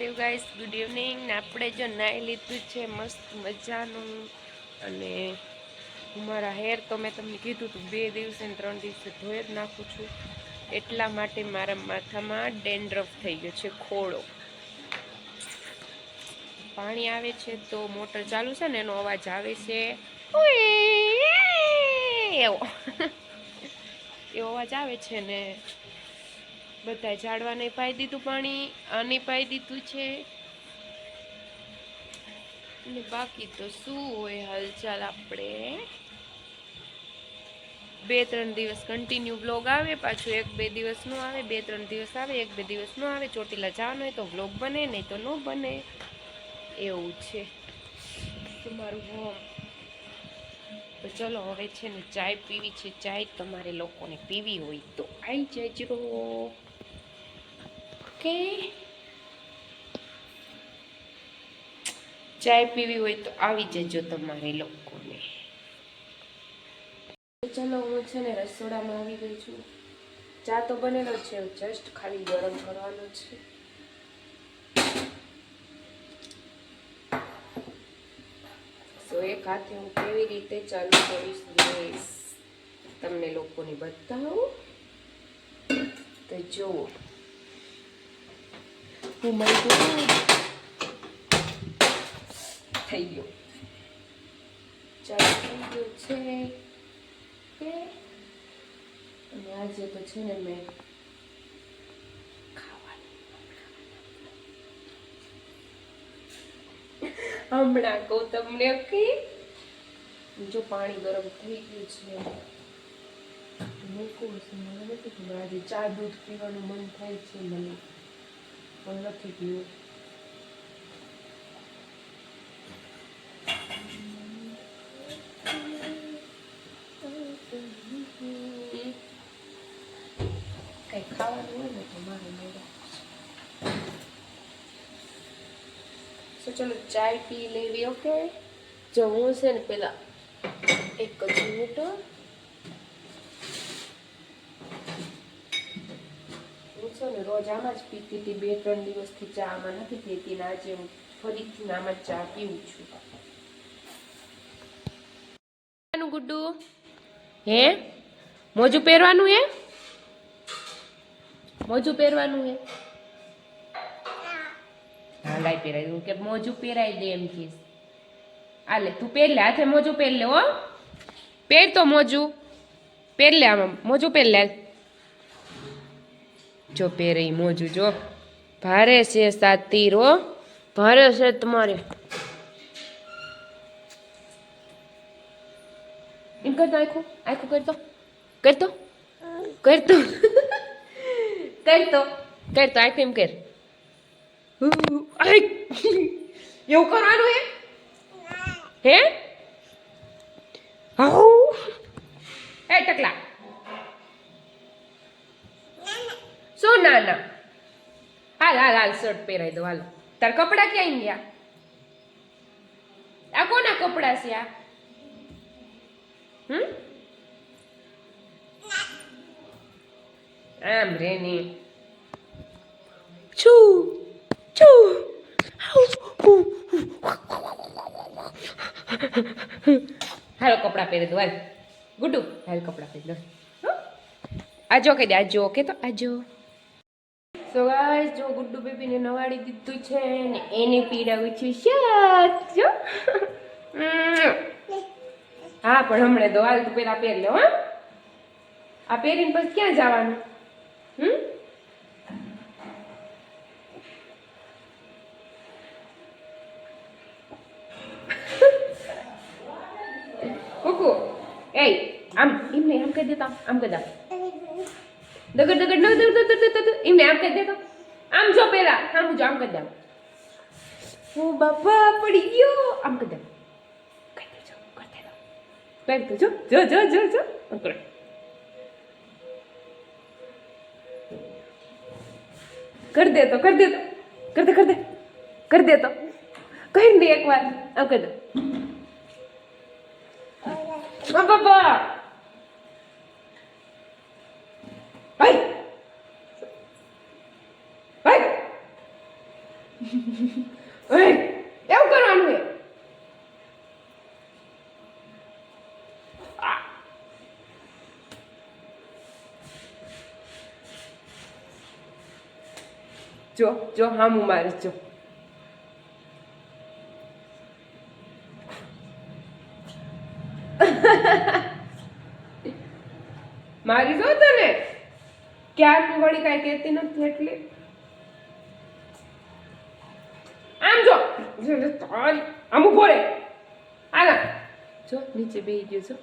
Mahadev guys good evening ને આપણે જો નાહી લીધું છે, મસ્ત મજાનું. અને હું મારા હેર તો મેં તમને કીધું હતું, બે દિવસે ત્રણ દિવસે ધોઈ જ નાખું છું. એટલા માટે મારા માથામાં ડેન્ડ્રફ થઈ ગયો છે, ખોળો. પાણી આવે છે તો મોટર ચાલુ છે ને, એનો અવાજ આવે છે. એવો. એવો અવાજ આવે છે ને. બધા ઝાડવાને પાઈ દીધું પાણી, આને પાઈ દીધું છે. અને બાકી તો શું હોય હાલચાલ આપણે? બે ત્રણ દિવસ કન્ટિન્યુ બ્લોગ આવે, પાછું એક બે દિવસનો આવે, બે ત્રણ દિવસ આવે, એક બે દિવસનો આવે, ચોટીલા જવાનું હોય તો બ્લોગ બને, નહીં તો ન બને. એવું છે. તમારું હોમ? તો ચલો, હવે છે ને ચાય પીવી છે. ચાય તમારે લોકોને પીવી હોય તો આવી જજો ઓકે ચાય પીવી હોય તો આવી જજો તમારે લોકોને. ચલો હું છે ને રસોડામાં આવી ગઈ છું. ચા તો બનેલો છે જસ્ટ ખાલી ગરમ કરવાનો છે. સો એક હાથે હું કેવી રીતે ચાલુ કરીશ ગેસ તમને લોકોને બતાવું. તો જુઓ. હું મજબૂત થઈ ગયો. ચાલુ, થઈ ગયું છે. અને આજે તો છે ને મેં હમણાં કહું તમને કે જો પાણી ગરમ થઈ ગયું છે મૂકું છે મને નથી આજે ચા દૂધ પીવાનું મન થાય છે મને. પણ નથી પીવું કઈ ખાવાનું હોય ને તો મારે મેળા સો ચલો ચાય પી લેવી ઓકે જો હું છે ને પેલા એક જ મિનિટ હો. હું છે ને રોજ આમાં જ પીતી હતી બે ત્રણ દિવસથી ચા આમાં નથી પીતી ને આજે હું ફરીથી આમાં ચા પીવું છું. પહેરવાનું ગુડ્ડુ? હે? મોજું પહેરવાનું હે? મોજું પહેરવાનું હે? હા લાઈ પહેરાઈ દઉં કે મોજું પહેરાઈ દે એમ કહીશ. આલે તું પહેર લે હાથે મોજું પહેર લે હો. પહેર તો મોજું. પહેર લે આમાં મોજું પહેર લે જો પહેરે મોજું, જો. ભારે છે સાતીર હો ભારે છે તમારે. એમ કરતો આખું આખું કરતો કરતો કરતો કરતો કરતો આખું એમ કર. એવું કરવાનું હે? હે? હાઉ એ ટકલા. શું ના ના હાલ હાલ હાલ શર્ટ પહેરાઈ દો હાલ તાર કપડા ક્યાં ગયા આ કોના કપડા છે આ હમ આમ રેની છું છું હાલો કપડાં પહેરી દો હાલ ગુડ્ડુ હાલ કપડાં પહેરી દો હો? આજો કહી દે આજો કે તો આજો સો ગાઈસ જો ગુડ્ડુ બેબીને નવાડી દીધું છે ને એને પીડાવું છું. શર્ટ જો. હા, પણ હમણાં દો હાલ તું પહેલાં પહેર લે, હા. આ પહેરીને પછી ક્યાં જવાનું? હમ? કુકુ એ આમ, એમને આમ કહી દેતા, આમ કહી દા. દગડ દગડ ન દગડ દગડ દગડ એમને આમ કહી દેતો આમ જો પેલા આમ જો આમ કહી દે ઓ બાપા પડી ગયો આમ કહી દે કહી દે જો કરતે દો કહી દો જો જો જો જો જો આમ કરે કર દે તો કર દે તો કર દે કર દે કર દે તો કહી દે એકવાર આમ કહી દો ઓ બાપા હાય હાય ઓય, એવું કરવાનું આ. જો જો, હામું મારી જો. મારી જો તને? ક્યારની વળી કાંઈ કહેતી નથી, એટલે? જો, તારી આમ આના જો નીચે બેહી ગયો છો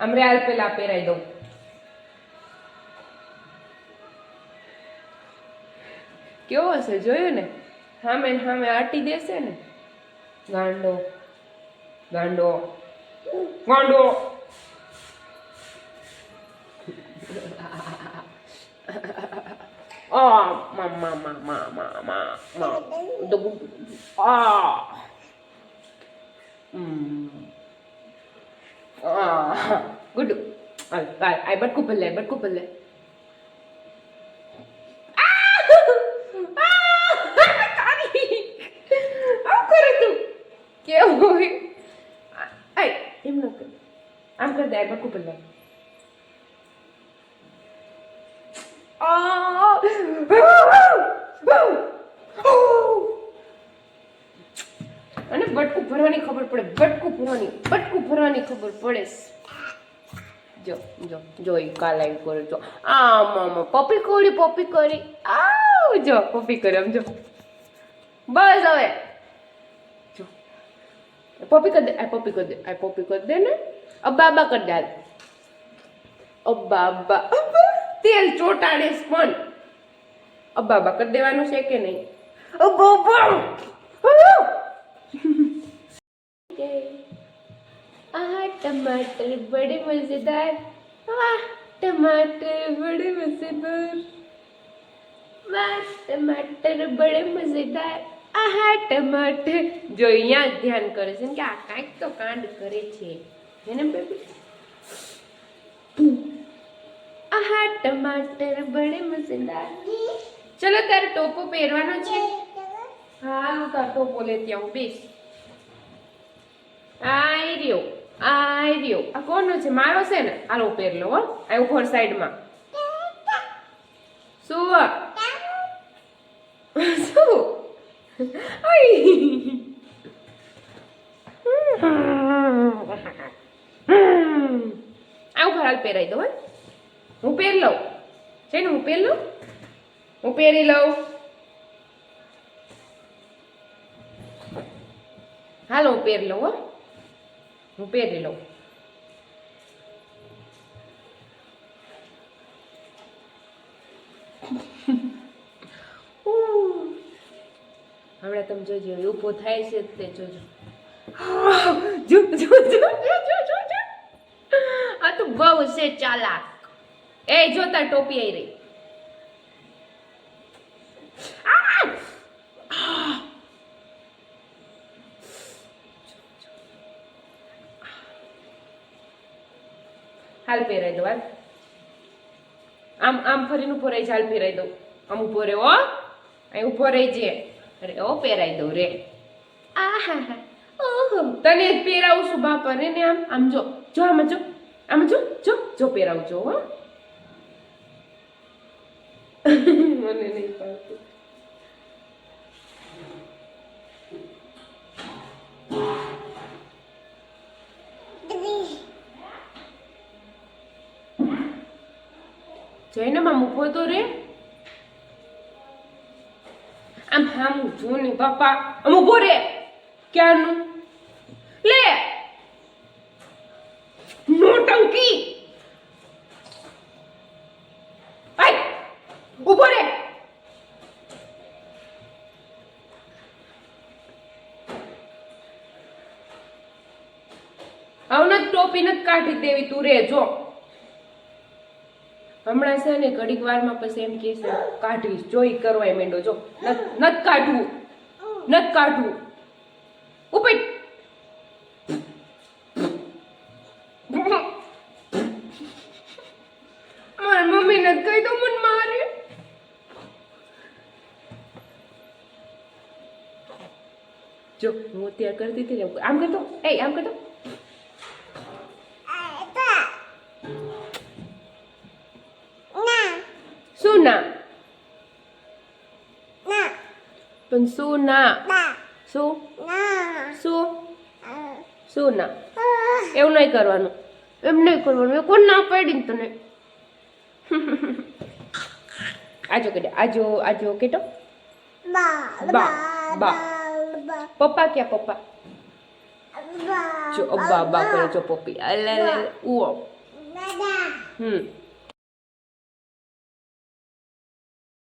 આમ રે પેલા પહેરાઈ દઉં. કેવો હશે જોયું ને? સામે સામે આટી દેશે ને. ગાંડો. ગાંડો. ગાંડો. Ah, oh, mama, mama, mama, mama. Udah gudu. Oh. Ah. Hmm. Oh. Gudu. आई बट को पल्ले बट को पल्ले કેવું હોય આય એમ ન કર આમ કર દે બકુ પલ્લે આ અને બટકું ભરવાની ખબર પડે, બટકું ભરવાની બટકું ભરવાની ખબર પડે. જો જો જો, ઈ કાલા કરે જો, આમ આમ પપી કોડી પપ્પી કરી. આવ, જો, પપ્પી કરે, આમ જો. બસ હવે. જો. પપી કરી દે, આ પપી કરી દે, આ પપી કરી દે ને. અબ્બા અબ્બા કરી દે અબ્બા અબ્બા તેલ ચોટાડીશ પણ. અબ્બા કરી દેવાનું છે કે નહીં? અબ્બા. ટમાટર બડે મજેદાર. આહ ટમાટર બડે મજેદાર. વાહ ટમાટર બડે મજેદાર. આહા ટમાટર. જો અહીંયા ધ્યાન કરે છે કે આ કાંઈક તો કાંડ કરે છે. હે ને બેબી? આહા ટમાટર બડે મજેદાર. ચલો તારે ટોપો પહેરવાનો છે? હા હું તાર ટોપો લેતી આવું બેસ. આઈ રહ્યો આઈ રહ્યો. આ કોનો છે? મારો છે ને? હાલો પહેર લો હો. આ ઉપર સાઈડમાં. શું શું? આઈ. આ ઉપર હાલ પહેરાઈ દો હો. હું પહેર લઉં. છે ને હું પહેર લઉં? હું પહેરી લઉં. હાલો, હું પહેરી લઉં, હો. હું પહેરી લઉં. હમણાં તમે જોજો ઊભો થાય છે તે, જોજો. જો જો જો જો આ તો બહુ છે ચાલાક. એ જોતા ટોપી આવી રહી. હાલ પહેરાઈ દઉં હાલ આમ આમ ફરીને ઊભો રહી છે હાલ પહેરાઈ દઉં. આમ ઊભો રહે હો. અહીં ઊભો રહી છે અરે ઓ પહેરાઈ દઉં રે. આહા ઓહો. તને જ પહેરાવું છું બાપા રે ને આમ આમ જો જો આમાં જો આમ જો જો જો પહેરાવું જો હો. મને નહીં પાડતું જઈને માં મૂકો તો રે. આમ હામ જો ને બાપા, આમ ઊભો રે. ક્યારનું? લે. નોટંકી ઊભો રે. હવે ટોપી નથી કાઢી દેવી તું રે, જો. હમણાં છે ને ઘડીક વારમાં પછી એમ કે છે કાઢવીશ જોઈ કરવા માંડો, જો. નત કાઢવું. નત કાઢવું. ઉપેટ. મારી મમ્મીને કહી દઉં મને મારે. જો, હું અત્યારે કરતી હતી ને, આમ કરતો? એ, આમ કરતો? પણ શું ના શું શું શું ના એવું નહીં કરવાનું. એમ નહીં કરવાનું. એ કોણ ના પાડી ને તને. આજો કે આજો આજો કેટો બા બા. પપ્પા ક્યાં પપ્પા? જો અબ્બા અબ્બા કરે જો પપ્પી. અલે અલે ઉઓ. હમ.